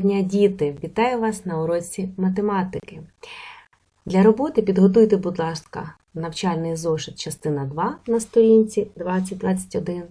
Дня, діти! Вітаю вас на уроці математики. Для роботи підготуйте, будь ласка, навчальний зошит частина 2 на сторінці 2021.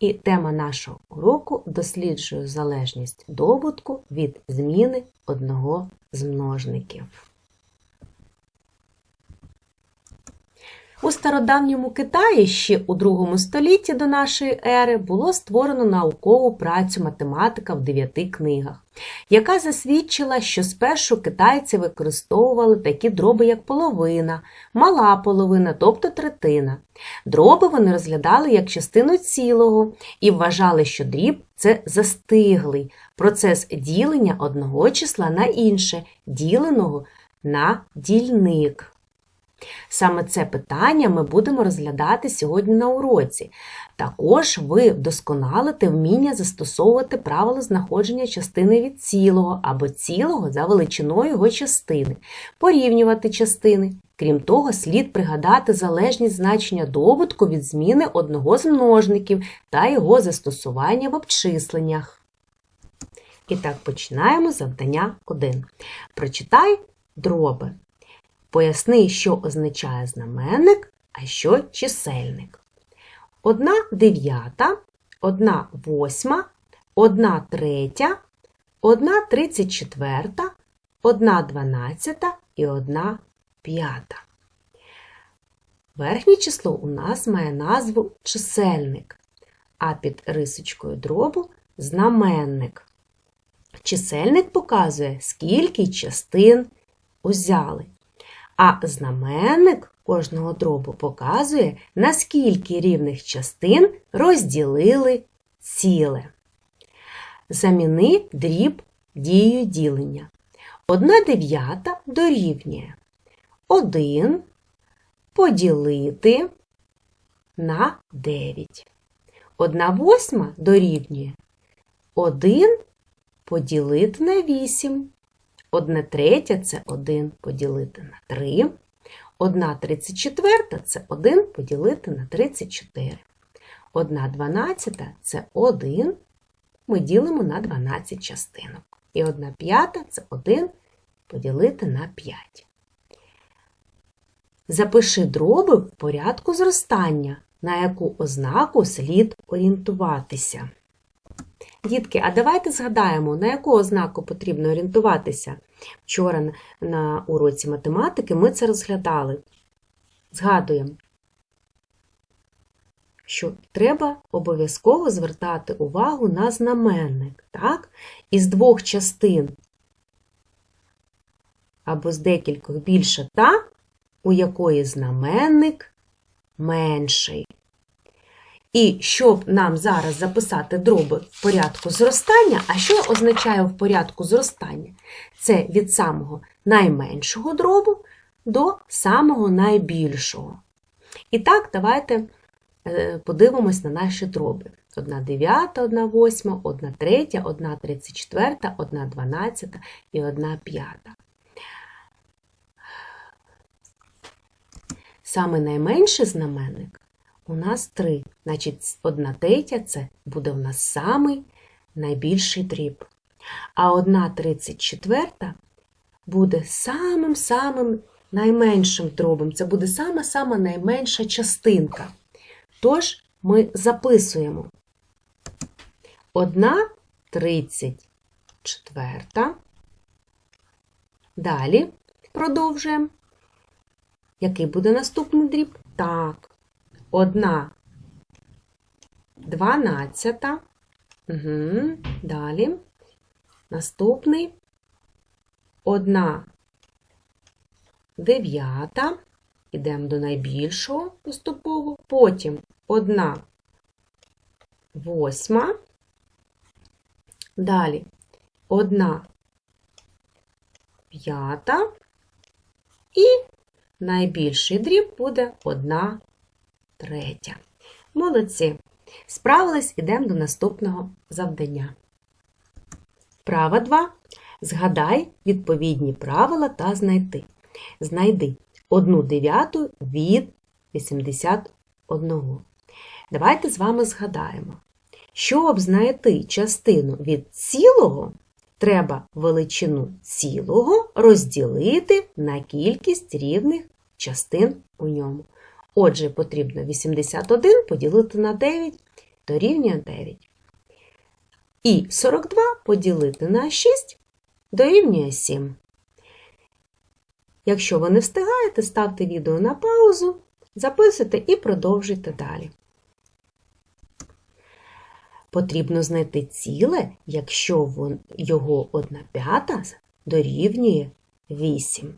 І тема нашого уроку досліджує залежність добутку від зміни одного з множників. У стародавньому Китаї ще у другому столітті до нашої ери було створено наукову працю математика в дев'яти книгах, яка засвідчила, що спершу китайці використовували такі дроби, як половина, мала половина, тобто третина. Дроби вони розглядали як частину цілого і вважали, що дріб це застиглий процес ділення одного числа на інше, діленого на дільник. Саме це питання ми будемо розглядати сьогодні на уроці. Також ви вдосконалите вміння застосовувати правило знаходження частини від цілого або цілого за величиною його частини, порівнювати частини. Крім того, слід пригадати залежність значення добутку від зміни одного з множників та його застосування в обчисленнях. І так, починаємо завдання 1. Прочитай дроби. Поясни, що означає знаменник, а що чисельник. Одна дев'ята, одна восьма, одна третя, одна тридцять четверта, одна дванадцята і одна п'ята. Верхнє число у нас має назву чисельник, а під рисочкою дробу знаменник. Чисельник показує, скільки частин узяли. А знаменник кожного дробу показує, наскільки рівних частин розділили ціле. Заміни дріб дією ділення. Одна дев'ята дорівнює 1 поділити на 9. Одна восьма дорівнює 1 поділити на 8. Одне третя це 1 поділити на 3. Одна тридцять четверта це 1 поділити на 34. Одна дванадцята це 1 ми ділимо на 12 частинок. І одна п'ята це 1 поділити на 5. Запиши дроби в порядку зростання, на яку ознаку слід орієнтуватися. Дітки, а давайте згадаємо, на яку ознаку потрібно орієнтуватися. Вчора на уроці математики ми це розглядали. Згадуємо, що треба обов'язково звертати увагу на знаменник. Так? Із двох частин або з декількох більше та, у якої знаменник менший. І щоб нам зараз записати дроби в порядку зростання, а що означає в порядку зростання? Це від самого найменшого дробу до самого найбільшого. І так, давайте е, подивимось на наші дроби. 1 дев'ята, 1 восьма, 1 третя, 1 тридцять четверта, 1 дванадцята і 1 п'ята. Саме найменший знаменник у нас 3. Значить, 1 третя це буде у нас самий найбільший дріб. А 1 тридцять четверта буде самим-самим найменшим дробом. Це буде сама-сама найменша частинка. Тож ми записуємо 1 тридцять четверта. Далі продовжуємо. Який буде наступний дріб? Так, одна дванадцята. Угу. Далі. Наступний одна дев'ята. Йдемо до найбільшого поступово. Потім одна восьма. Далі одна п'ята. І найбільший дріб буде одна третя. Молодці. Справились, ідемо до наступного завдання. Вправа 2. Згадай відповідні правила та знайти. Знайди 1 дев'яту від 81. Давайте з вами згадаємо. Щоб знайти частину від цілого, треба величину цілого розділити на кількість рівних частин у ньому. Отже, потрібно 81 поділити на 9 дорівнює 9. І 42 поділити на 6 дорівнює 7. Якщо ви не встигаєте, ставте відео на паузу, записуйте і продовжуйте далі. Потрібно знайти ціле, якщо його 1 п'ята дорівнює 8.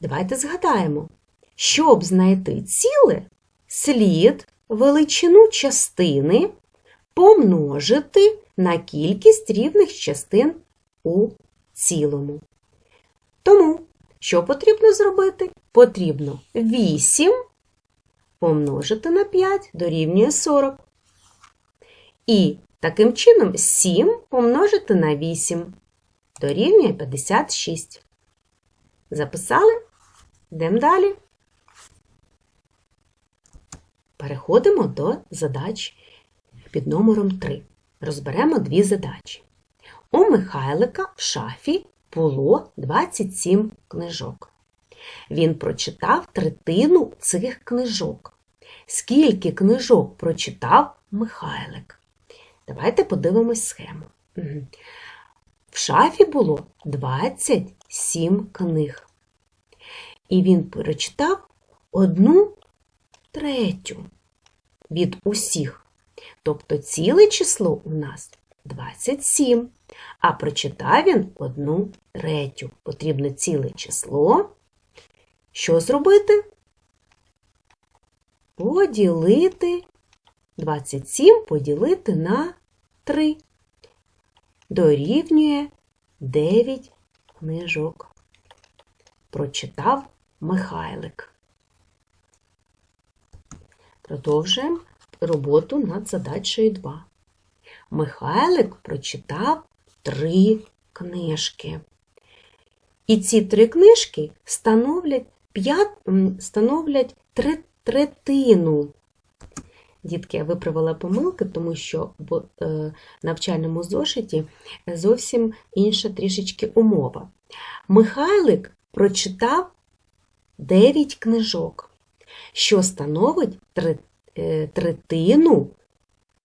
Давайте згадаємо, щоб знайти ціле, слід величину частини помножити на кількість рівних частин у цілому. Тому, що потрібно зробити? Потрібно 8 помножити на 5 дорівнює 40. І таким чином 7 помножити на 8 дорівнює 56. Записали? Йдемо далі. Переходимо до задач під номером 3. Розберемо дві задачі. У Михайлика в шафі було 27 книжок. Він прочитав третину цих книжок. Скільки книжок прочитав Михайлик? Давайте подивимось схему. В шафі було 27 книг. І він прочитав одну третю від усіх. Тобто ціле число у нас 27, а прочитав він одну третю. Потрібно ціле число. Що зробити? Поділити 27 поділити на 3. Дорівнює 9 книжок. Прочитав Михайлик. Продовжуємо роботу над задачею 2. Михайлик прочитав три книжки. І ці три книжки становлять, п'ят, становлять три, третину. Дітки, я виправила помилки, тому що в е, навчальному зошиті зовсім інша трішечки умова. Михайлик прочитав 9 книжок, що становить е, третину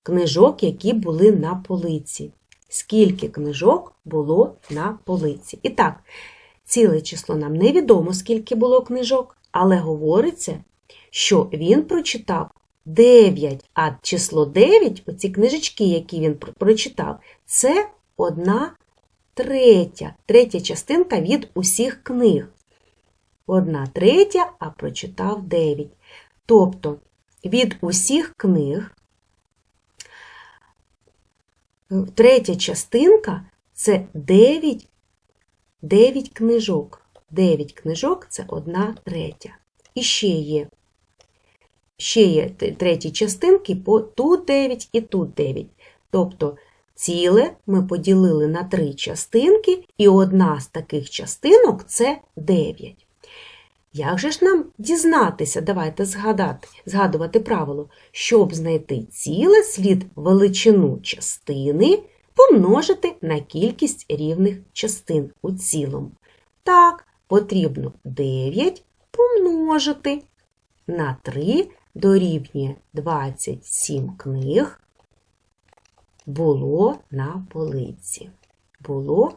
книжок, які були на полиці. Скільки книжок було на полиці? І так, ціле число нам невідомо, скільки було книжок, але говориться, що він прочитав 9, а число 9, оці книжечки, які він прочитав, це одна третя, третя частинка від усіх книг. Одна третя, а прочитав 9. Тобто від усіх книг третя частинка це 9, 9 книжок. 9 книжок це одна третя. І ще є. Ще є треті частинки, по тут 9 і тут 9. Тобто ціле ми поділили на три частинки, і одна з таких частинок це 9. Як же ж нам дізнатися, давайте згадати, згадувати правило, щоб знайти ціле, слід величину частини помножити на кількість рівних частин у цілому. Так, потрібно 9 помножити на 3 дорівнює 27 книг було на полиці. Було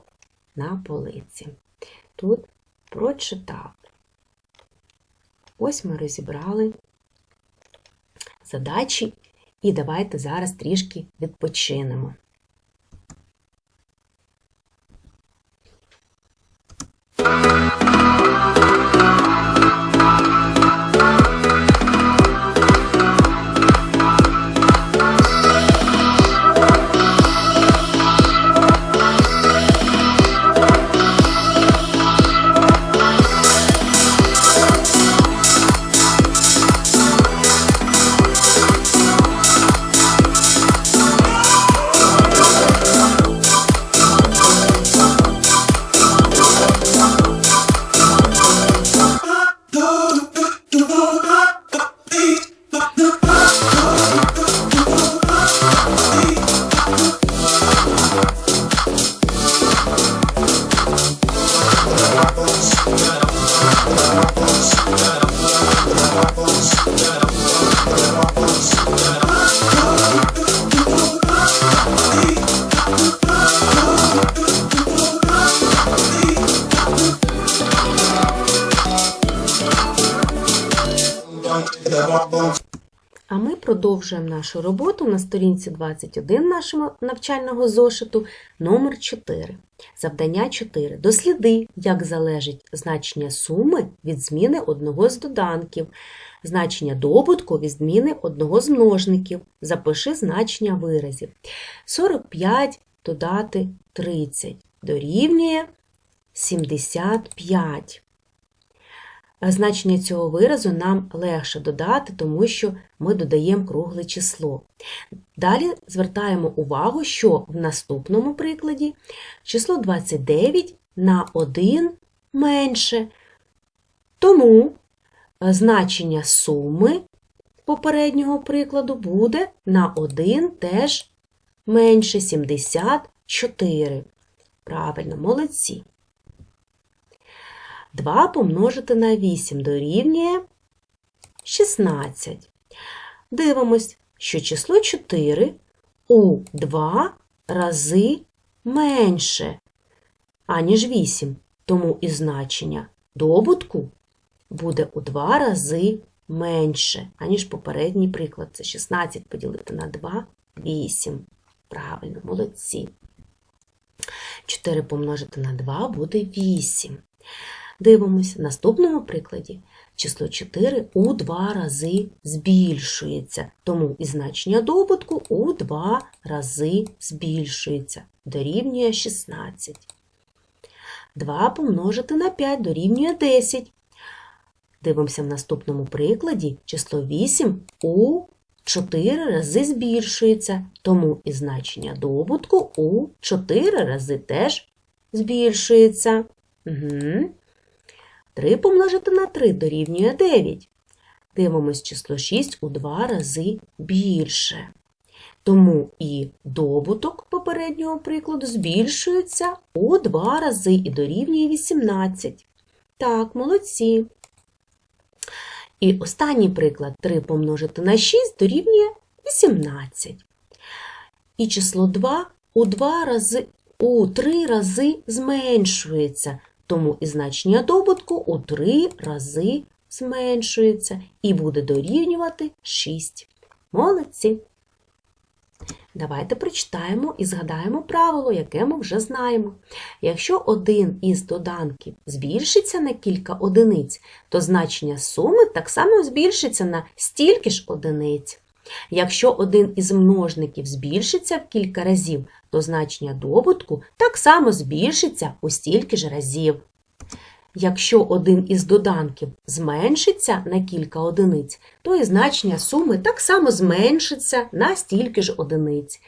на полиці. Тут прочитав. Ось ми розібрали задачі, і давайте зараз трішки відпочинемо. Продовжуємо нашу роботу на сторінці 21 нашого навчального зошиту номер 4. Завдання 4. Досліди, як залежить значення суми від зміни одного з доданків, значення добутку від зміни одного з множників. Запиши значення виразів. 45 додати 30 дорівнює 75. Значення цього виразу нам легше додати, тому що ми додаємо кругле число. Далі звертаємо увагу, що в наступному прикладі число 29 на 1 менше. Тому значення суми попереднього прикладу буде на 1 теж менше 74. Правильно, молодці. 2 помножити на 8 дорівнює 16. Дивимось, що число 4 у 2 рази менше, аніж 8. Тому і значення добутку буде у 2 рази менше, аніж попередній приклад. Це 16 поділити на 2 8. Правильно, молодці. 4 помножити на 2 буде 8. Дивимося, в наступному прикладі число 4 у 2 рази збільшується, тому і значення добутку у 2 рази збільшується, дорівнює 16. 2 помножити на 5 дорівнює 10. Дивимося в наступному прикладі число 8 у 4 рази збільшується, тому і значення добутку у 4 рази теж збільшується. Угу. 3 помножити на 3 дорівнює 9. Дивимось число 6 у 2 рази більше. Тому і добуток попереднього прикладу збільшується у 2 рази і дорівнює 18. Так, молодці. І останній приклад 3 помножити на 6 дорівнює 18. І число 2 у 2 рази у 3 рази зменшується, тому і значення добутку у 3 рази зменшується і буде дорівнювати 6. Молодці! Давайте прочитаємо і згадаємо правило, яке ми вже знаємо. Якщо один із доданків збільшиться на кілька одиниць, то значення суми так само збільшиться на стільки ж одиниць. Якщо один із множників збільшиться в кілька разів, то значення добутку так само збільшиться у стільки ж разів. Якщо один із доданків зменшиться на кілька одиниць, то і значення суми так само зменшиться на стільки ж одиниць.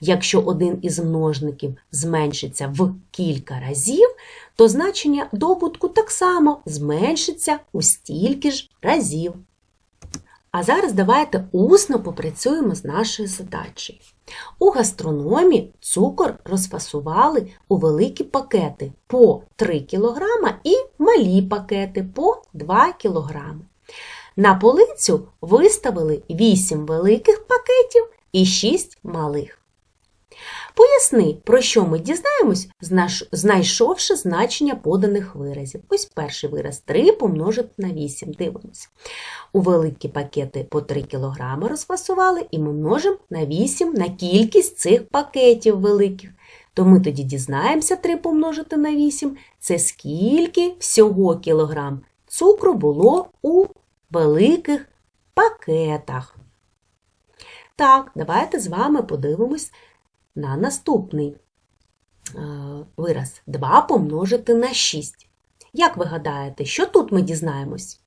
Якщо один із множників зменшиться в кілька разів, то значення добутку так само зменшиться у стільки ж разів. А зараз давайте усно попрацюємо з нашою задачею. У гастрономі цукор розфасували у великі пакети по 3 кг і малі пакети по 2 кг. На полицю виставили 8 великих пакетів і 6 малих. Поясни, про що ми дізнаємось, знайшовши значення поданих виразів. Ось перший вираз 3 помножити на 8. Дивимося. У великі пакети по 3 кг розфасували, і ми множимо на 8 на кількість цих пакетів великих. То ми тоді дізнаємося 3 помножити на 8. Це скільки всього кілограм цукру було у великих пакетах. Так, давайте з вами подивимось на наступний е, вираз 2 помножити на 6. Як ви гадаєте, що тут ми дізнаємось?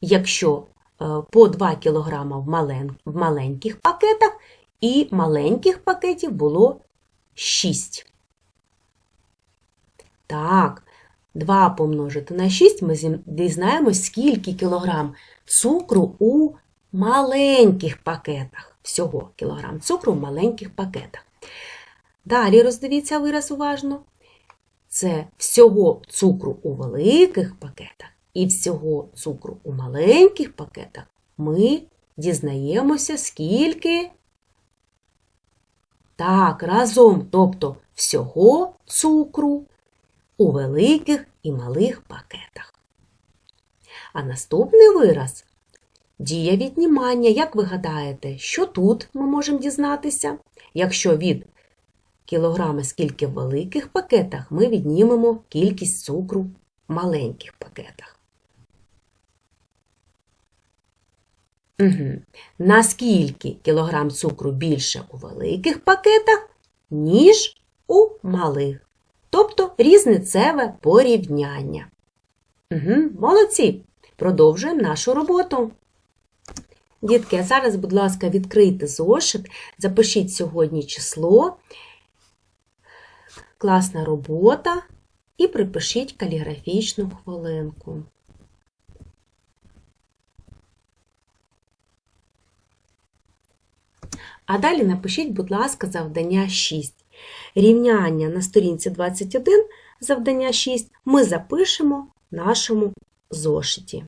Якщо е, по 2 кг в маленьких пакетах і маленьких пакетів було 6. Так, 2 помножити на 6 ми дізнаємось, скільки кілограм цукру у маленьких пакетах всього кілограм цукру в маленьких пакетах. Далі роздивіться вираз уважно. Це всього цукру у великих пакетах і всього цукру у маленьких пакетах ми дізнаємося, скільки. Так, разом, тобто всього цукру у великих і малих пакетах. А наступний вираз Дія віднімання. Як ви гадаєте, що тут ми можемо дізнатися? Якщо від кілограми скільки в великих пакетах, ми віднімемо кількість цукру в маленьких пакетах. Угу. Наскільки кілограм цукру більше у великих пакетах, ніж у малих? Тобто різницеве порівняння. Угу. Молодці! Продовжуємо нашу роботу. Дітки, а зараз, будь ласка, відкрийте зошит, запишіть сьогодні число, класна робота і припишіть каліграфічну хвилинку. А далі напишіть, будь ласка, завдання 6. Рівняння на сторінці 21, завдання 6 ми запишемо в нашому зошиті.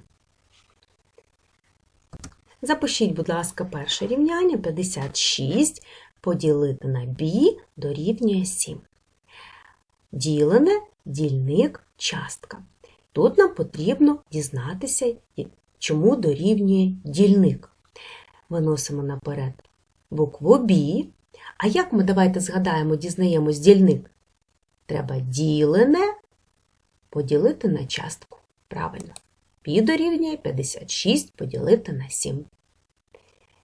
Запишіть, будь ласка, перше рівняння 56 поділити на бі дорівнює 7. Ділене, дільник, частка. Тут нам потрібно дізнатися, чому дорівнює дільник. Виносимо наперед букву бі. А як ми давайте згадаємо, дізнаємось дільник? Треба ділене поділити на частку. Правильно. Пі дорівнює 56 поділити на 7.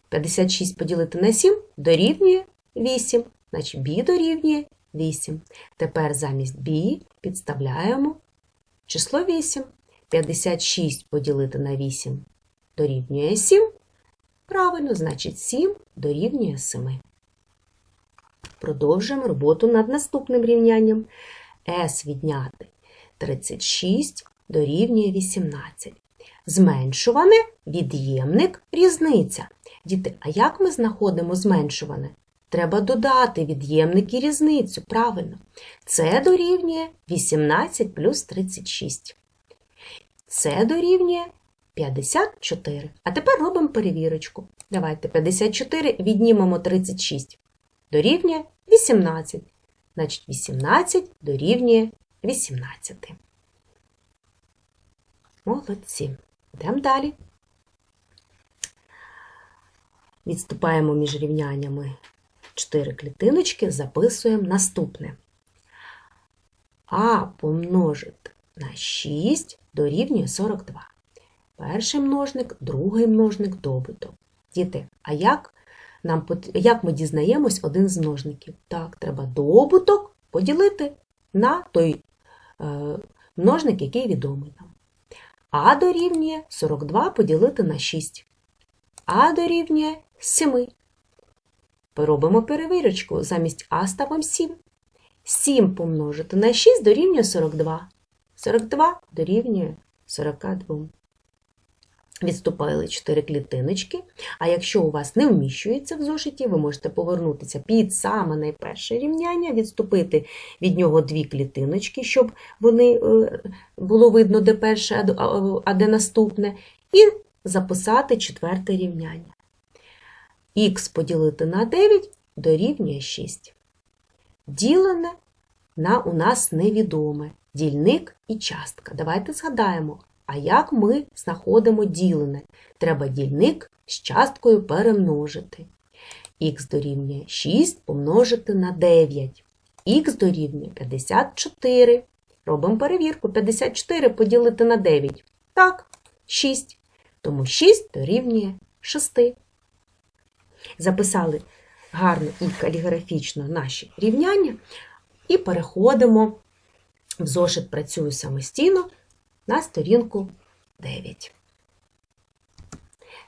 56 поділити на 7 дорівнює 8. Значить, бі дорівнює 8. Тепер замість бі підставляємо число 8. 56 поділити на 8 дорівнює 7. Правильно, значить 7 дорівнює 7. Продовжуємо роботу над наступним рівнянням. С відняти 36 дорівнює 18. Зменшуване від'ємник різниця. Діти, а як ми знаходимо зменшуване? Треба додати від'ємник і різницю, правильно. Це дорівнює 18 плюс 36. Це дорівнює 54. А тепер робимо перевірочку. Давайте 54 віднімемо 36. Дорівнює 18. Значить, 18 дорівнює 18. Молодці. Йдемо далі. Відступаємо між рівняннями 4 клітиночки, записуємо наступне. А помножити на 6 дорівнює 42. Перший множник, другий множник, добуток. Діти, а як нам, як ми дізнаємось один з множників? Так, треба добуток поділити на той е, множник, який відомий нам. А дорівнює 42 поділити на 6. А дорівнює 7. Поробимо перевірочку. Замість А ставимо 7. 7 помножити на 6 дорівнює 42. 42 дорівнює 42. Відступили 4 клітиночки. А якщо у вас не вміщується в зошиті, ви можете повернутися під саме найперше рівняння, відступити від нього дві клітиночки, щоб вони е, було видно, де перше, а де наступне, і записати четверте рівняння. Х поділити на 9 дорівнює 6. Ділене на у нас невідоме дільник і частка. Давайте згадаємо. А як ми знаходимо ділене? Треба дільник з часткою перемножити. Х дорівнює 6 помножити на 9. Х дорівнює 54. Робимо перевірку. 54 поділити на 9. Так, 6. Тому 6 дорівнює 6. Записали гарно і каліграфічно наші рівняння. І переходимо в зошит працюю самостійно на сторінку 9.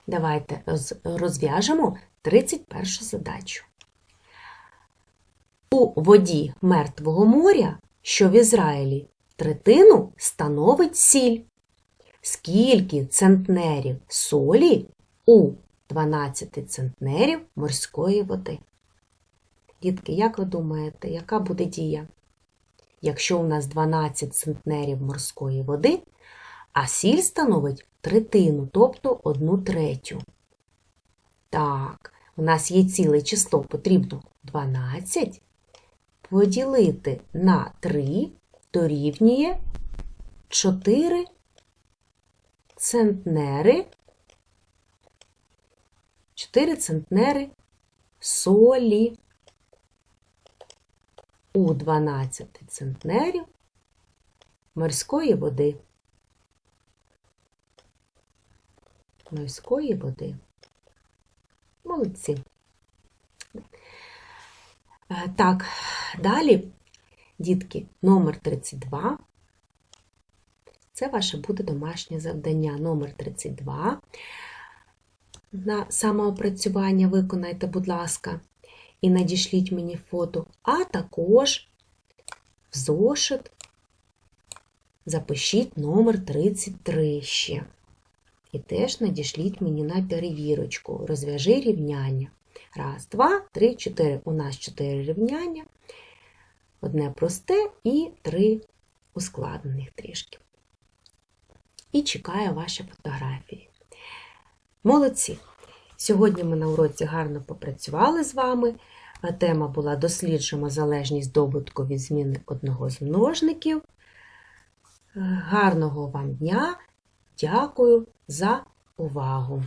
Давайте розв'яжемо 31 задачу. У воді Мертвого моря, що в Ізраїлі, третину становить сіль. Скільки центнерів солі у 12 центнерів морської води? Дітки, як ви думаєте, яка буде дія? Якщо у нас 12 центнерів морської води, а сіль становить третину, тобто одну третю. Так, у нас є ціле число, потрібно 12 поділити на 3 дорівнює 4 центнери 4 центнери солі у 12 центнерів морської води. Морської води. Молодці. Е, Так, далі, дітки, номер 32. Це ваше буде домашнє завдання. Номер 32. На самоопрацювання виконайте, будь ласка, і надішліть мені фото, а також в зошит запишіть номер 33 ще. І теж надішліть мені на перевірочку. Розв'яжи рівняння. Раз, два, три, чотири. У нас чотири рівняння. Одне просте і три ускладнених трішки. І чекаю ваші фотографії. Молодці! Сьогодні ми на уроці гарно попрацювали з вами. Тема була Досліджуємо залежність добутку від зміни одного з множників. Гарного вам дня! Дякую за увагу!